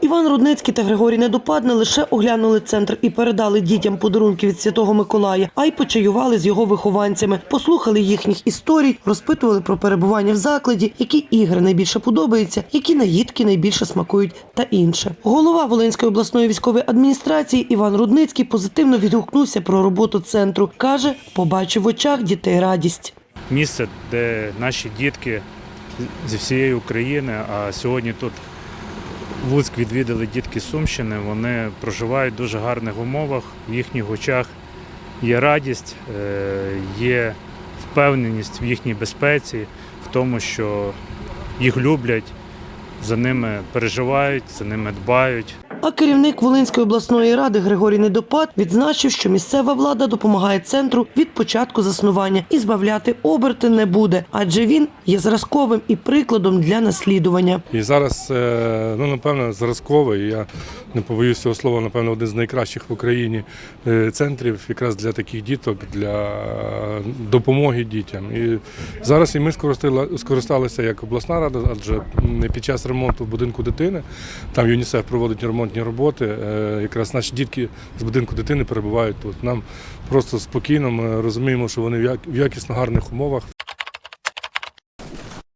Іван Рудницький та Григорій Недопад не лише оглянули центр і передали дітям подарунки від Святого Миколая, а й почаювали з його вихованцями, послухали їхніх історій, розпитували про перебування в закладі, які ігри найбільше подобаються, які наїдки найбільше смакують та інше. Голова Волинської обласної військової адміністрації Іван Рудницький позитивно відгукнувся про роботу центру. каже, побачив в очах дітей радість. місце, де наші дітки зі всієї України, а сьогодні тут Луцьк відвідали дітки Сумщини. Вони проживають в дуже гарних умовах. В їхніх очах є радість, е, є впевненість в їхній безпеці, в тому, що їх люблять, за ними переживають, за ними дбають. А керівник Волинської обласної ради Григорій Недопад відзначив, що місцева влада допомагає центру від початку заснування і збавляти оберти не буде, адже він є зразковим і прикладом для наслідування. І зараз, е, ну напевно, зразковий. Я не побоюсь цього слова, напевно, один з найкращих в Україні е, центрів якраз для таких діток, для допомоги дітям. І зараз і ми скористалися як обласна рада, адже під час ремонту в будинку дитини там ЮНІСЕФ проводить ремонтні роботи. е, Якраз наші дітки з будинку дитини перебувають тут. Нам просто спокійно ми розуміємо, що вони в як- в якісно гарних умовах